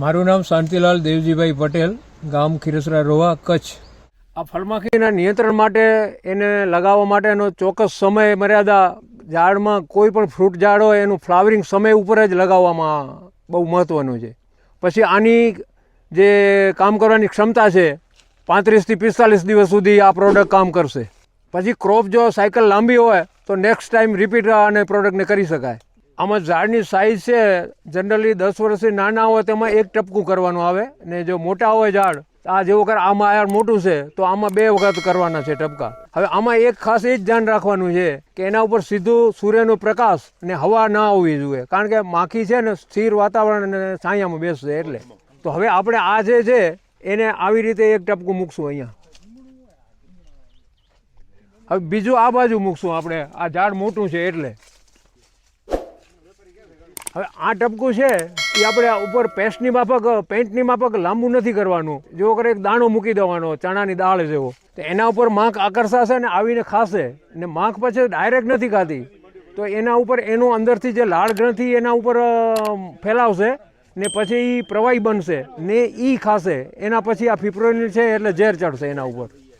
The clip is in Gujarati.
મારું નામ શાંતિલાલ દેવજીભાઈ પટેલ, ગામ ખીરસરા રોવા, કચ્છ. આ ફળમાખીના નિયંત્રણ માટે, એને લગાવવા માટેનો ચોક્કસ સમય મર્યાદા ઝાડમાં કોઈ પણ ફ્રૂટ ઝાડ હોય, એનું ફ્લાવરિંગ સમય ઉપર જ લગાવવામાં બહુ મહત્ત્વનું છે. પછી આની જે કામ કરવાની ક્ષમતા છે પાંત્રીસથી પિસ્તાલીસ દિવસ સુધી આ પ્રોડક્ટ કામ કરશે. પછી ક્રોપ જો સાયકલ લાંબી હોય, તો નેક્સ્ટ ટાઈમ રિપીટ અને પ્રોડક્ટને કરી શકાય. આમાં ઝાડની સાઇઝ છે જનરલી દસ વર્ષથી નાના હોય તેમાં એક ટપકું કરવાનું આવે. ને જો મોટા હોય ઝાડ, આ જેવો કર આમાં આયર મોટું છે, તો આમાં બે વખત કરવાના છે ટપકા. હવે આમાં એક ખાસ એ જ ધ્યાન રાખવાનું છે કે એના ઉપર સીધું સૂર્યનો પ્રકાશ અને હવા ના આવવી જોઈએ. કારણ કે માખી છે ને, સ્થિર વાતાવરણ અને છાયામાં બેસશે એટલે. તો હવે આપણે આ જે છે, એને આવી રીતે એક ટપકું મૂકશું અહીંયા. હવે બીજું આ બાજુ મૂકશું આપણે. આ ઝાડ મોટું છે એટલે. હવે આ ટપકું છે, એ આપણે ઉપર પેસ્ટની માફક પેન્ટની માફક લાંબુ નથી કરવાનું. જો કરે એક દાણો મૂકી દેવાનો, ચણાની દાળ જેવો. તો એના ઉપર માખ આકર્ષાશે ને આવીને ખાશે. ને માખ પછી ડાયરેક્ટ નથી ખાતી તો એના ઉપર એનું અંદરથી જે લાળ ગ્રંથિ એના ઉપર ફેલાવશે ને પછી એ પ્રવાહી બનશે ને એ ખાશે. એના પછી આ ફિપ્રોનિલ છે એટલે ઝેર ચડશે એના ઉપર.